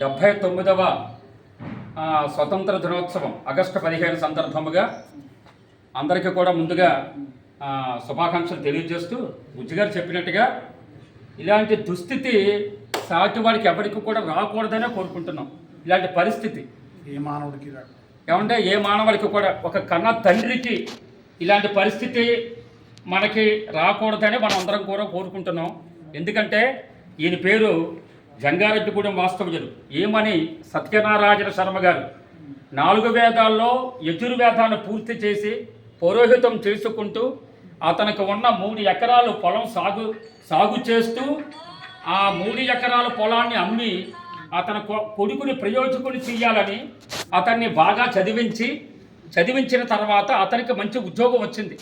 డెబ్భై తొమ్మిదవ స్వతంత్ర దినోత్సవం ఆగస్టు పదిహేను సందర్భముగా అందరికీ కూడా ముందుగా శుభాకాంక్షలు తెలియజేస్తూ బుజ్జిగారు చెప్పినట్టుగా ఇలాంటి దుస్థితి సాటి వాడికి ఎవరికి కూడా రాకూడదనే కోరుకుంటున్నాం. ఇలాంటి పరిస్థితి. ఏ మానవుడికి ఏమంటే ఏ మానవుడికి కూడా ఒక కన్న తండ్రికి ఇలాంటి పరిస్థితి మనకి రాకూడదని మనం అందరం కూడా కోరుకుంటున్నాం. ఎందుకంటే ఈయన పేరు జంగారెడ్డిగూడెం వాస్తవ్యులు ఏమని సత్యనారాయణ శర్మ గారు? నాలుగు వేదాల్లో యజుర్వేదాన్ని పూర్తి చేసి పౌరోహితం చేసుకుంటూ అతనికి ఉన్న మూడు ఎకరాలు పొలం సాగు సాగు చేస్తూ ఆ మూడు ఎకరాల పొలాన్ని అమ్మి అతని కొ- కొడుకుని ప్రయోజకుని చేయాలని అతన్ని బాగా చదివించి చదివించిన తర్వాత అతనికి మంచి ఉద్యోగం వచ్చింది.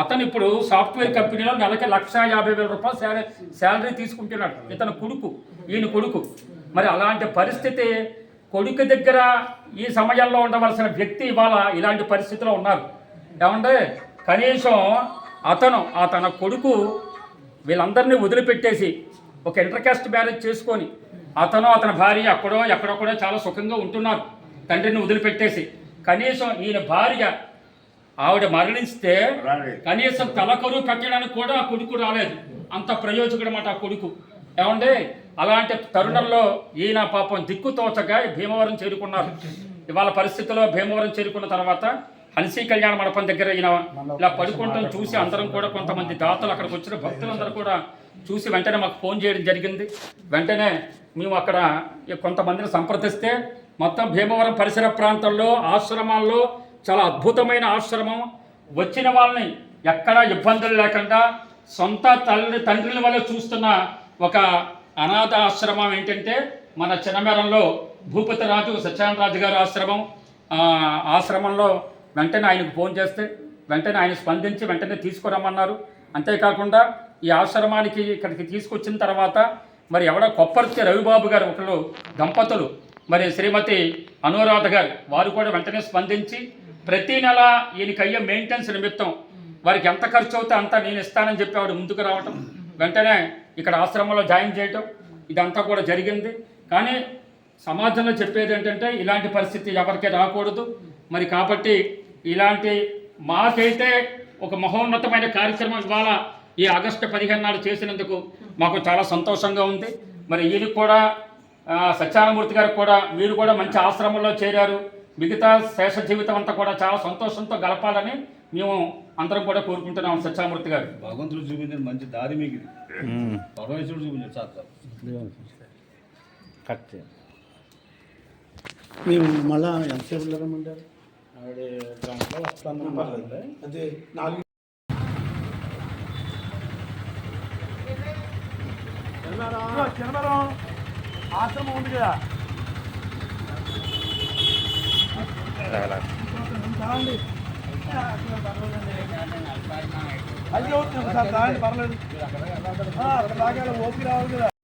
అతను ఇప్పుడు సాఫ్ట్వేర్ కంపెనీలో నెలకి లక్ష యాభై వేల రూపాయలు శాలరీ శాలరీ తీసుకుంటున్నాడు. ఇతను కొడుకు ఈయన కొడుకు. మరి అలాంటి పరిస్థితి కొడుకు దగ్గర ఈ సమయంలో ఉండవలసిన వ్యక్తి ఇవాళ ఇలాంటి పరిస్థితిలో ఉన్నారు. ఏమంటే కనీసం అతను ఆ తన కొడుకు వీళ్ళందరినీ వదిలిపెట్టేసి ఒక ఇంటర్కాస్ట్ మ్యారేజ్ చేసుకొని అతను అతని భార్య ఎక్కడో ఎక్కడో కూడా చాలా సుఖంగా ఉంటున్నారు. తండ్రిని వదిలిపెట్టేసి కనీసం ఈయన భార్య ఆవిడ మరణిస్తే. కనీసం తలకరువు పెట్టడానికి కూడా ఆ కొడుకు రాలేదు. అంత ప్రయోజకుడు మాట ఆ కొడుకు. ఏమంటే అలాంటి తరుణంలో ఈయన పాపం దిక్కు తోచగా భీమవరం చేరుకున్నారు. ఇవాళ పరిస్థితిలో భీమవరం చేరుకున్న తర్వాత హన్సీ కళ్యాణ మండపం దగ్గర ఈయన ఇలా పడుకుంటాం చూసి అందరం కూడా కొంతమంది దాతలు అక్కడికి వచ్చిన భక్తులందరూ కూడా చూసి వెంటనే మాకు ఫోన్ చేయడం జరిగింది. వెంటనే మేము అక్కడ కొంతమందిని సంప్రదిస్తే మొత్తం భీమవరం పరిసర ప్రాంతాల్లో ఆశ్రమాల్లో చాలా అద్భుతమైన ఆశ్రమం. వచ్చిన వాళ్ళని ఎక్కడా ఇబ్బందులు లేకుండా సొంత తల్లి తండ్రుల వల్ల చూస్తున్న ఒక అనాథ ఆశ్రమం ఏంటంటే మన చిన్నమేరంలో భూపతి రాజు సత్యనారాయణ గారు ఆశ్రమం. ఆశ్రమంలో వెంటనే ఆయనకు ఫోన్ చేస్తే వెంటనే ఆయన స్పందించి వెంటనే తీసుకురమ్మన్నారు. అంతేకాకుండా ఈ ఆశ్రమానికి ఇక్కడికి తీసుకొచ్చిన తర్వాత మరి ఎవడో కొప్పర్తి రవిబాబు గారు ఒకరు దంపతులు. మరి శ్రీమతి అనురాధ గారు వారు కూడా వెంటనే స్పందించి ప్రతి నెల ఈయనకి అయ్యే మెయింటెనెన్స్ నిమిత్తం వారికి ఎంత ఖర్చు అవుతే అంత నేను ఇస్తానని చెప్పి ఆవిడ ముందుకు రావటం. వెంటనే ఇక్కడ ఆశ్రమంలో జాయిన్ చేయటం. ఇదంతా కూడా జరిగింది. కానీ సమాజంలో చెప్పేది ఏంటంటే ఇలాంటి పరిస్థితి ఎవరికి రాకూడదు. మరి కాబట్టి ఇలాంటి మాకైతే ఒక మహోన్నతమైన కార్యక్రమం ఇవాళ ఈ ఆగస్టు పదిహేను నాడు చేసినందుకు మాకు చాలా సంతోషంగా ఉంది. మరి ఈయనకు కూడా సత్యానమూర్తి గారికి కూడా మీరు కూడా మంచి ఆశ్రమంలో చేరారు. మిగతా శేష జీవితం అంతా కూడా చాలా సంతోషంతో గడపాలని మేము అందరం కూడా కోరుకుంటున్నాం సత్యామూర్తి గారు. భగవంతుడు చూపించిన మంచి దారి మీకు ఇది. పరమేశ్వరుడు చూపించాడు సార్ మేము మళ్ళా ఎంతసేపు ఆవిడ వస్తాను. అదే నాలుగు ఆశ్రమం ఉంది కదా.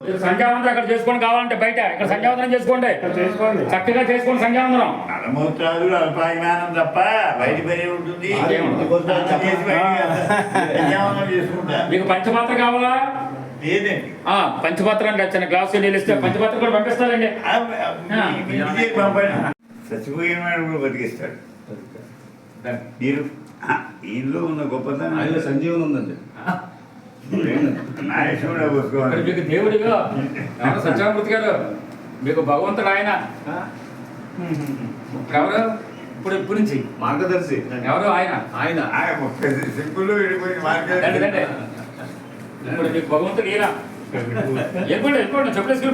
అక్కడ సంధ్యావందనం అక్కడ చేసుకోండి కావాలంటే బయట ఇక్కడ సంధ్యావందనం చేసుకోండి. చేసుకోండి. చక్కగా చేసుకోండి సంధ్యావందనం. నలమూత్రాలు అల్పాజ్ఞానం తప్ప బయట పని ఉంటుంది. మీకు పంచపాత్ర కావాలా? లేదండి. ఆ, పంచపాత్ర అండి చిన్న గ్లాసు నీళ్ళు ఇస్తే పంచపాత్ర కూడా పంపిస్తారండి. పంపండి చచ్చిపోయిన వాడు కూడా బతికిస్తాడు. మీరు ఈయనలో ఉన్న గొప్పతనం ఆయనలో సంజీవనం ఉందండి. నాయకుడు మరి పోసుకోవాలి మీకు దేవుడిగా సత్యామూర్తి గారు? మీకు భగవంతుడు ఆయన. ఎవరు? ఇప్పుడు ఇప్పుడు నుంచి. మార్గదర్శి. ఎవరు? ఆయన. ఆయన. సింపుల్. ఇప్పుడు మీకు భగవంతుడు ఈయన. వెళ్ళిపోండి వెళ్ళిపోండి చెప్పలేసి